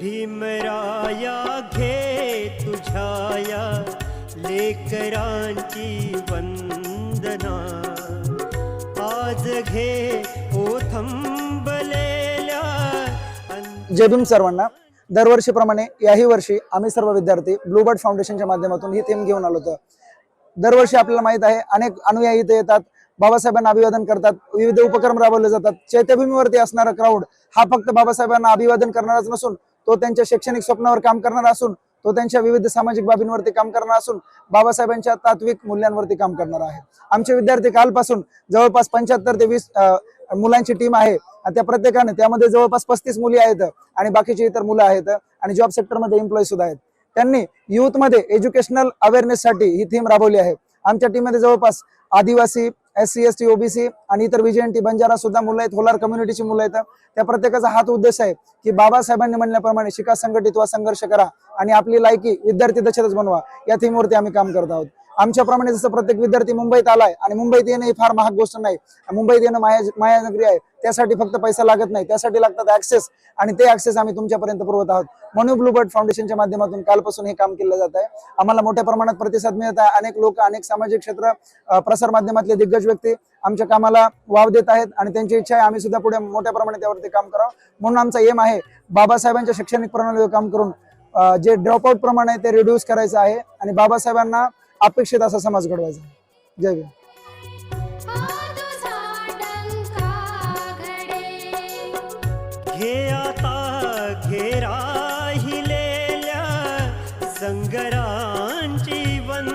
भीमराया घे तुझाया लेकरांची वंदना. आज घे ओ थंबलेल्या. जय भीम सर्वांना. दरवर्षीप्रमाणे याही वर्षी आम्ही सर्व विद्यार्थी ब्लूबर्ड फाउंडेशनच्या माध्यमातून ही थीम घेऊन आलो होतो. दरवर्षी आपल्याला माहीत आहे अनेक अनुयायी इथे येतात बाबासाहेबांना अभिवादन करतात विविध उपक्रम राबवले जातात. चैत्यभूमीवरती असणारा क्राऊड हा फक्त बाबासाहेबांना अभिवादन करणारच नसून तो त्यांच्या शैक्षणिक स्वप्नावर काम करणार असून तो त्यांच्या विविध सामाजिक बाबींवरती काम करणार असून बाबासाहेबांच्या तात्विक मूल्यांवरती काम करणार आहे. आमचे विद्यार्थी कालपासून जवळपास पंच्याहत्तर ते वीस मुलांची टीम आहे. आणि त्या प्रत्येकाने त्यामध्ये जवळपास पस्तीस मुली आहेत आणि बाकीची इतर मुलं आहेत आणि जॉब सेक्टरमध्ये एम्प्लॉई सुद्धा आहेत. त्यांनी युथमध्ये एज्युकेशनलसाठी ही थीम राबवली आहे. आमच्या टीममध्ये जवळपास आदिवासी S C S T OBC आणि इतर विजयंती बंजारा सुद्धा मुलं आहेत. होलार कम्युनिटीची मुलं आहेत. त्या प्रत्येकाचा हाच उद्देश आहे की बाबासाहेबांनी म्हणल्याप्रमाणे शिका संघटित वा संघर्ष करा आणि आपली लायकी विद्यार्थी दक्षतच बनवा. या थीमवरती आम्ही काम करत आहोत. आमच्याप्रमाणे जसं प्रत्येक विद्यार्थी मुंबईत आलाय आणि मुंबईत येणं ही फार महाग गोष्ट नाही. मुंबईत येणं माया मायानगरी आहे. त्यासाठी फक्त पैसा लागत नाही. त्यासाठी लागतात ऍक्सेस आणि ते ऍक्सेस आम्ही तुमच्यापर्यंत पुरवत आहोत. म्हणून ब्लूबर्ड फाउंडेशनच्या माध्यमातून कालपासून हे काम केलं जात आहे. आम्हाला मोठ्या प्रमाणात प्रतिसाद मिळत आहे. अनेक लोक अनेक सामाजिक क्षेत्र प्रसार माध्यमातले दिग्गज व्यक्ती आमच्या कामाला वाव देत आहेत आणि त्यांची इच्छा आहे आम्ही सुद्धा पुढे मोठ्या प्रमाणात त्यावरती काम करावं. म्हणून आमचा एम आहे बाबासाहेबांच्या शैक्षणिक प्रणालीवर काम करून जे ड्रॉपआउट प्रमाण आहे ते रिड्यूस करायचं आहे. आणि बाबासाहेबांना अपेक्षित असा समाज घडवायचा. जय भीम. घे आता घेराहिलेल्या संगरांची वन